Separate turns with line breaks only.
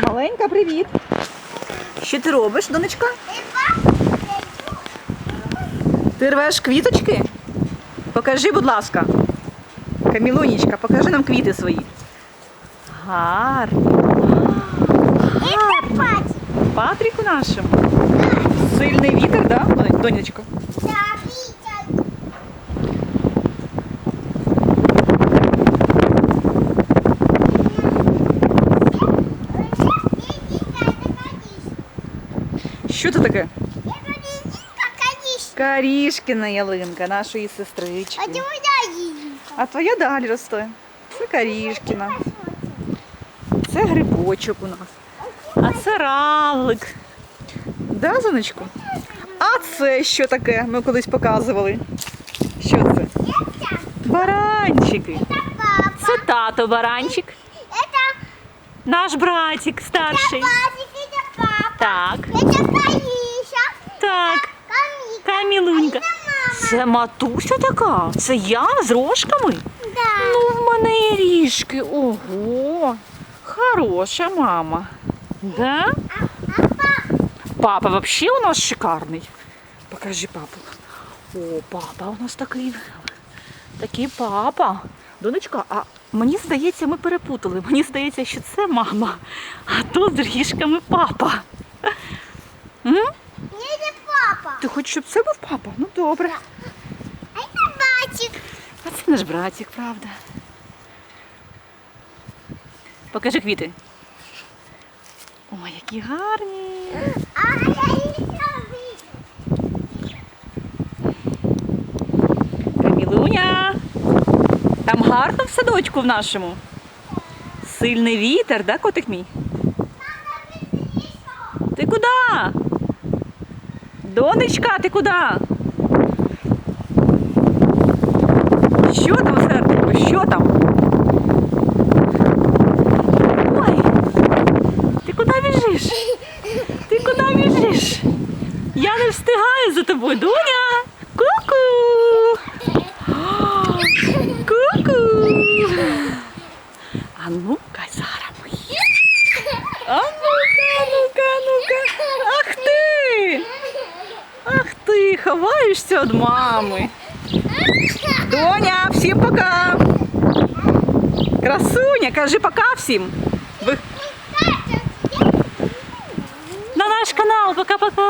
Маленька, привіт. Що ти робиш, донечка? Ти рвеш квіточки? Покажи, будь ласка. Камілунічка, покажи нам квіти свої. Гарні.
Это.
Патріку нашому. Сильний вітер, да, донечко? Що це таке?
Это резинка, конечно.
Карішкіна ялинка нашої
А
сестрички.
ты моя резинка.
А твоя далі росте. Це карішкіна. Це грибочок у нас. А це равлик. Да, зонечку? А це що таке? Ми колись показували. Що це?
Это,
Баранчики.
это папа.
Це тато баранчик.
Это
Наш братик старший.
папик, это папа.
Так,
Это Кариша.
так. Камілунька. Це матуся така. Це я з рожками.
Да.
Ну, в мене є ріжки. Ого. Хороша мама. Да?
А папа.
Папа вообще у нас шикарний. Покажи папу. О, папа у нас такий. Такий папа. Донечка, а мені здається, ми перепутали. Мені здається, що це мама, а тут з ріжками папа. М?
Это папа.
Ти хочеш, щоб це був папа? Ну добре.
А это батик.
А це наш братик, правда. Покажи квіти. Ой, які гарні.
А я вижу.
Камілуня. Там гарно в садочку в нашому. Сильний вітер, да, котик мій? Ти куди? Донечка, ти куди? Що там, серденько? Що там? Ой, ти куди біжиш? Ти куди біжиш? Я не встигаю за тобою, Доня. Ку-ку. Ку-ку. А ну-ка, зараз ховаєшся від мами. Доня, всім пока. Красуня, кажи пока всім. Ви... На наш канал, пока-пока.